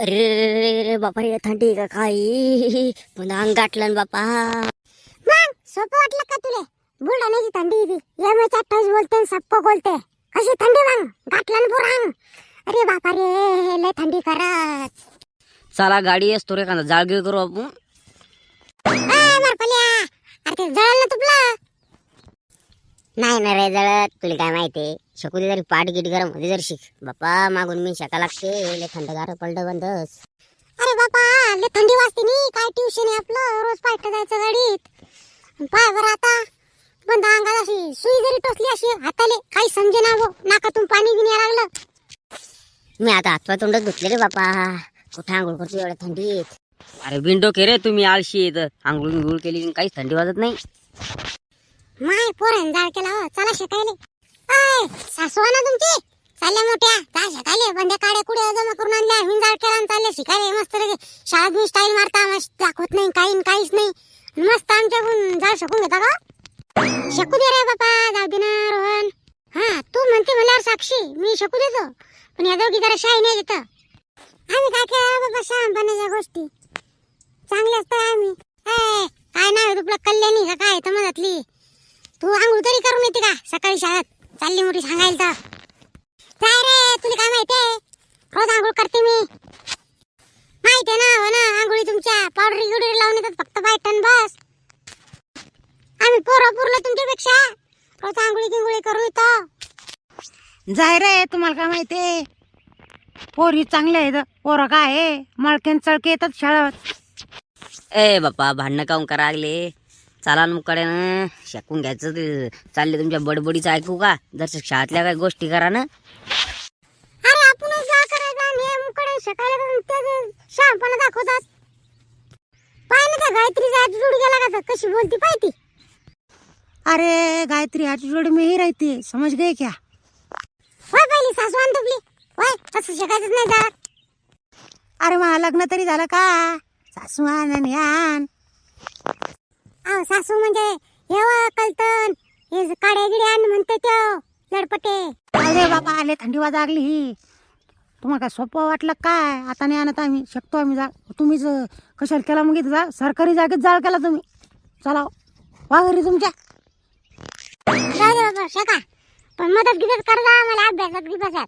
अरे रे रे बापा रे थंडी का काही पण अंग गाठलं बापा. मग सोपं वाटलं का तुले? बुलढाण्याची थंडी ती एम एच अठ्ठावीस बोलते सप्प बोलते कशी थंडी मग गाठलं पुराण अरे बापा रे लय थंडी करत चला गाडी असतो रे का जाळगिळ करू आपण. अरे ते जळलं ना तुपलं. नाही ना रे जळत तुला काय माहिती? शकू दे तरी पाठ गिट गरम होते जर शिक बापा मागून मी शका लागते. लय थंडगार पडलं बंदस अरे बापा लय थंडी वाजते नी. काय ट्युशन आहे आपलं? रोज पाठ जायचं गाडीत. पाय बरं आता. बंद अंगात अशी. सुई जरी टोचली अशी हाताले काही समजे ना हो नाकातून पाणी बिन यायला लागलं. मी आता हातपाय तोंडच धुतले रे बापा कुठे आंघोळ करतो एवढ्या थंडीत? अरे बिंडो के रे तुम्ही आळशी येत आंघोळ बिंघोळ केली की काहीच थंडी वाजत नाही. माय पोरांनी जाळ केला हो. चला शिकायले. अय ना तुमची? चालल्या मोठ्या. जा शिकायले बंद्या काड्या कुड्या जमा करून आणल्या. हिन जाळ केला आणि चालले शिकायले मस्त रे. शाळेत मी स्टाईल मारता. मस्त दाखवत नाही काही काहीच नाही. मस्त आमच्याकडून जाळ शकून घेता का शकू दे रे बापा. जाऊ दे ना रोहन. हा तू म्हणते म्हणल्यावर साक्षी. मी शकू देतो. पण या दोघी जरा शाही नाही देत. आम्ही काय केलं बाबा शहाणपणाच्या गोष्टी. चांगल्याच तर आम्ही काय नाव तुला? कल्याणी का काय? तर मधातली. तू आंघोळ तरी करून येते का सकाळी शाळेत? चालली मोठी सांगायला तर. काय रे तुला काय माहितीये रोज आंघोळ करते मी. माहितीये ना हो ना आंघोळी तुमच्या. पावडरी गिवडरी लावून येतात फक्त बायटन बस. आम्ही पोरं पुरलं तुमच्यापेक्षा. रोज आंघोळी गिंगोळी करून येतो जाय रे तुम्हाला काय माहितीये पोरी चांगल्या आहेत पोरं काय आहे? मळकेन चळके येतात शाळेत ए बापा भांडणं काऊन करा लागले? चला ना मुकडे ना. शकून घ्यायचं ते. चालले तुमच्या बडबडीचं ऐकू का? जर शाळेतल्या काय गोष्टी करा ना. अरे आपणच जा करायचं आणि हे मुकडे सकाळी त्याचे शहाणपणा दाखवतात. पाय ना त्या गायत्रीचा ऍटिट्यूड गेला का तर कशी बोलती पाहिजे अरे गायत्री ॲटिट्यूड में ही रहती. समझ गए क्या. होय पहिली सासू आण तुपली. होय तसं शिकायचंच नाही जा अरे मला लग्न तरी झालं का? सासू आण आणि आण. सासू म्हणजे हेवा कलतन हे काड्या गिड्या आण म्हणते त्यो लडपटे. अरे बाबा आले थंडी वाज लागली तुम्हाला काय सोपं वाटलं काय? आता नाही आणत आम्ही. शकतो आम्ही जा. तुम्हीच कशाला केला मग इथं जा? सरकारी जागेत जाळ केला तुम्ही. चला वा घरी तुमच्या. जाऊ दे बाबा शका. पण मदत गिदत कर जा मला अभ्यासात गिभ्यासात